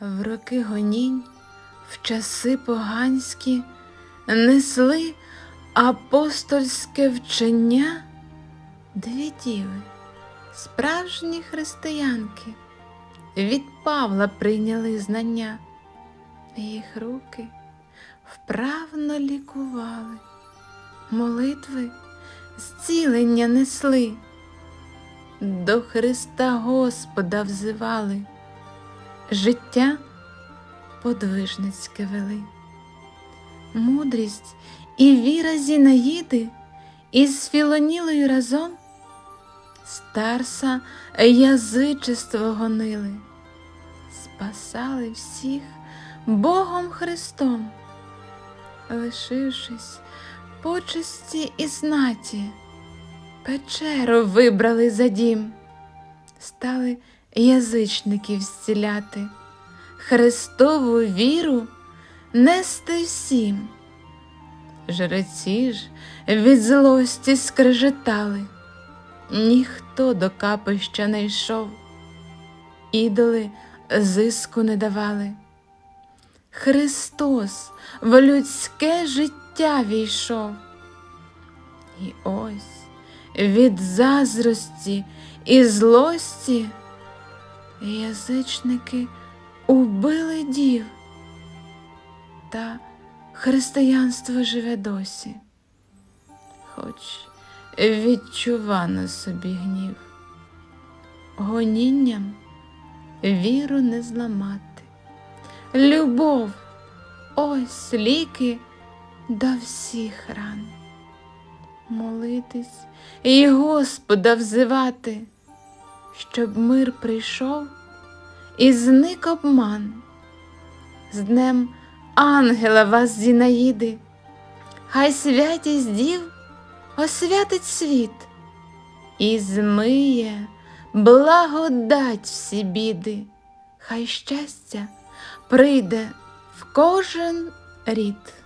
В роки гонінь, в часи поганські несли апостольське вчення? Дві діви, справжні християнки, від Павла прийняли знання, їх руки вправно лікували, молитви зцілення несли, до Христа Господа взивали, життя подвижницьке вели. Мудрість і віра Зінаїди із Філонілою разом старса язичество гонили, спасали всіх Богом Христом, лишившись почесті і знаті, печеру вибрали за дім, стали язичників зціляти, Христову віру нести всім. Жреці ж від злості скрежетали, ніхто до капища не йшов, ідоли зиску не давали. Христос в людське життя війшов. І ось від заздрості і злості язичники убили дів, та християнство живе досі, хоч відчува на собі гнів, гонінням віру не зламати. Любов, ось ліки до всіх ран. Молитись і Господа взивати, щоб мир прийшов і зник обман. З днем ангела вас Зінаїди, хай святість дів освятить світ і змиє благодать всі біди, хай щастя прийде в кожен рід.